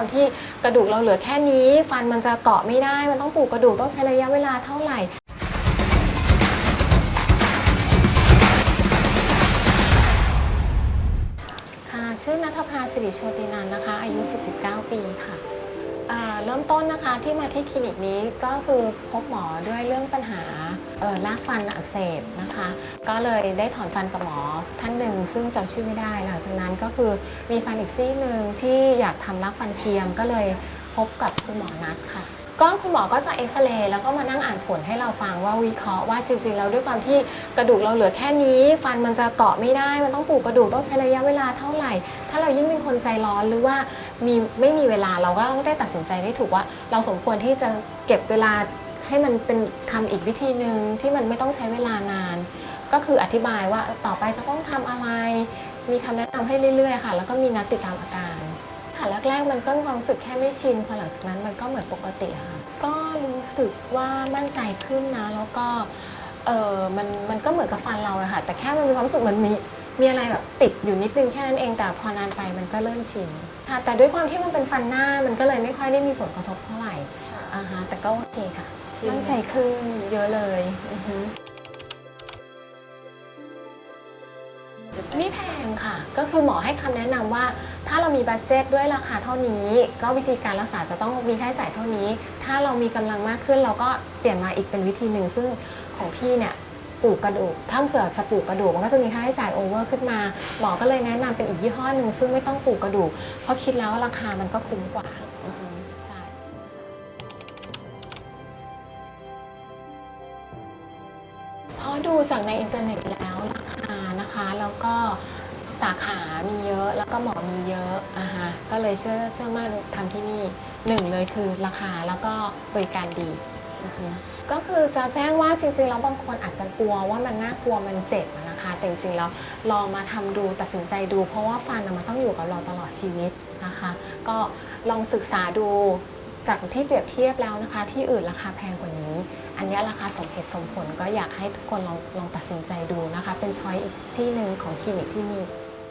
ความที่กระดูกเราเหลือแค่นี้ ฟันมันจะเกาะไม่ได้ มันต้องปลูกกระดูกต้องใช้ระยะเวลาเท่าไหร่ค่ะชื่อนัทภาสิริโชตินันนะคะ อายุ 49 ปีค่ะ อ่าเริ่มต้นนะคะที่มาที่คลินิกนี้ก็คือพบหมอด้วยเรื่องปัญหาเออรากฟันอักเสบนะคะ ก็เลยได้ถอนฟันกับหมอท่านหนึ่ง ซึ่งจำชื่อไม่ได้หลังจากนั้นก็คือมีฟันอีกซี่หนึ่งที่อยากทำรากฟันเทียมก็เลยพบกับคุณหมอนัดค่ะ ก็คุณหมอก็จะเอ็กซเรย์แล้วก็มานั่งอ่านผลให้เราฟังว่าวิเคราะห์ว่าจริงๆแล้วด้วยความที่กระดูกเราเหลือแค่นี้ ฟันมันจะเกาะไม่ได้ มันต้องปลูกกระดูกต้องใช้ระยะเวลาเท่าไหร่ ถ้าเรายิ่งเป็นคนใจร้อนหรือว่ามีไม่มีเวลาเราก็ต้องได้ตัดสินใจได้ถูกว่า เราสมควรที่จะเก็บเวลาให้มันเป็นทำอีกวิธีหนึ่งที่มันไม่ต้องใช้เวลานาน ก็คืออธิบายว่าต่อไปจะต้องทำอะไร มีคำแนะนำให้เรื่อยๆค่ะ แล้วก็มีนัดติดตามอาการ ค่ะแรกๆมันก็มีความรู้สึกแค่ไม่ชินพอหลังจากนั้นมันก็เหมือนปกติอะค่ะก็รู้สึกว่ามั่นใจขึ้นนะ แล้วก็เออมันมันก็เหมือนกับฟันเราอะค่ะแต่แค่มันมีความรู้สึกเหมือนมีมีอะไรแบบติดอยู่นิดนึงแค่นั้นเองแต่พอนานไปมันก็เริ่มชินค่ะแต่ด้วยความที่มันเป็นฟันหน้ามันก็เลยไม่ค่อยได้มีผลกระทบเท่าไหร่อ่าฮะแต่ก็โอเคค่ะมั่นใจขึ้นเยอะเลยอือฮึไม่แพงค่ะ ก็คือหมอให้คำแนะนำว่า ถ้าเรามีบัตเจตด้วยราคาเท่านี้ ก็วิธีการรักษาจะต้องมีค่าใช้จ่ายเท่านี้ ถ้าเรามีกำลังมากขึ้นเราก็เปลี่ยนมาอีกเป็นวิธีหนึ่งซึ่งของพี่เนี่ยปลูกกระดูก ถ้าเผื่อจะปลูกกระดูกมันก็จะมีค่าใช้จ่ายโอเวอร์ขึ้นมา หมอก็เลยแนะนำเป็นอีกยี่ห้อหนึ่งซึ่งไม่ต้องปลูกกระดูก เพราะคิดแล้วราคามันก็คุ้มกว่าอือฮึใช่พราะดูจากในอินเทอร์เน็ตแล้วราคานะคะ แล้วก็ สาขามีเยอะแล้วก็หมอมีเยอะอะฮะก็เลยเชื่อเชื่อมั่นทำที่นี่หนึ่งเลยคือราคาแล้วก็บริการดีอือฮึก็คือจะแจ้งว่าจริงๆแล้วบางคนอาจจะกลัวว่ามันน่ากลัวมันเจ็บอะนะคะแต่จริงๆแล้วลองมาทำดูตัดสินใจดู เพราะว่าฟันอะมันต้องอยู่กับเราตลอดชีวิตนะคะ ก็ลองศึกษาดูจากที่เปรียบเทียบแล้วนะคะ ที่อื่นราคาแพงกว่านี้ อันเนี้ยราคาสมเหตุสมผลก็อยากให้ทุกคนลองลองตัดสินใจดูนะคะ เป็นช้อยอีกที่หนึ่งของคลินิกที่นี่